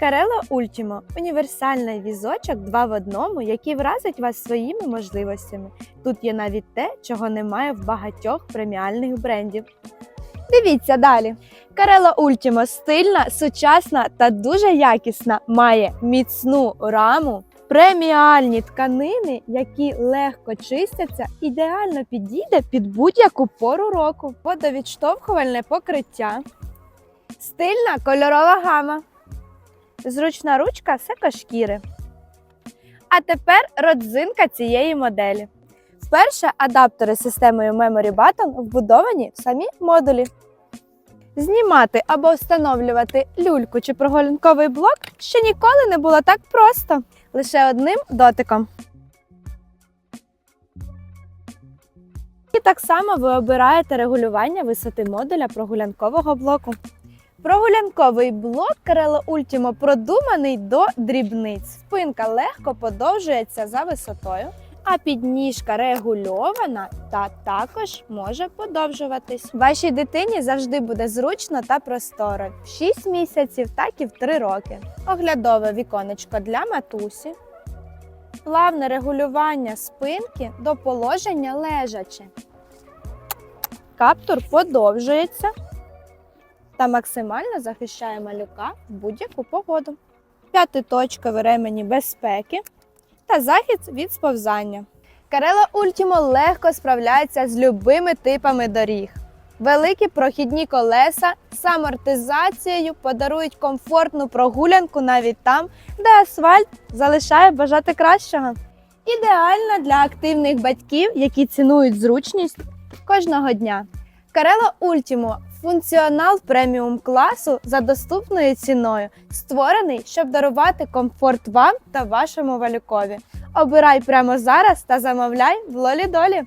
Карело Ультімо універсальний візочок 2 в одному, який вразить вас своїми можливостями. Тут є навіть те, чого немає в багатьох преміальних брендів. Дивіться далі. Карело Ультімо стильна, сучасна та дуже якісна. Має міцну раму, преміальні тканини, які легко чистяться, ідеально підійде під будь-яку пору року. Водовідштовхувальне покриття, стильна кольорова гама, зручна ручка секошкіри. А тепер родзинка цієї моделі. Вперше адаптери з системою Memory Button вбудовані в самі модулі. Знімати або встановлювати люльку чи прогулянковий блок ще ніколи не було так просто, лише одним дотиком. І так само ви обираєте регулювання висоти модуля прогулянкового блоку. Прогулянковий блок Карело Ультімо продуманий до дрібниць. Спинка легко подовжується за висотою, а підніжка регульована та також може подовжуватись. Вашій дитині завжди буде зручно та просторо в 6 місяців, так і в 3 роки. Оглядове віконечко для матусі. Плавне регулювання спинки до положення лежачи. Каптур подовжується та максимально захищає малюка в будь-яку погоду. П'ятиточкові ремені безпеки та захист від сповзання. Карело Ультімо легко справляється з любими типами доріг. Великі прохідні колеса з амортизацією подарують комфортну прогулянку навіть там, де асфальт залишає бажати кращого. Ідеальна для активних батьків, які цінують зручність кожного дня. Карело Ультімо функціонал преміум класу за доступною ціною, створений, щоб дарувати комфорт вам та вашому валюкові. Обирай прямо зараз та замовляй в Лолідолі.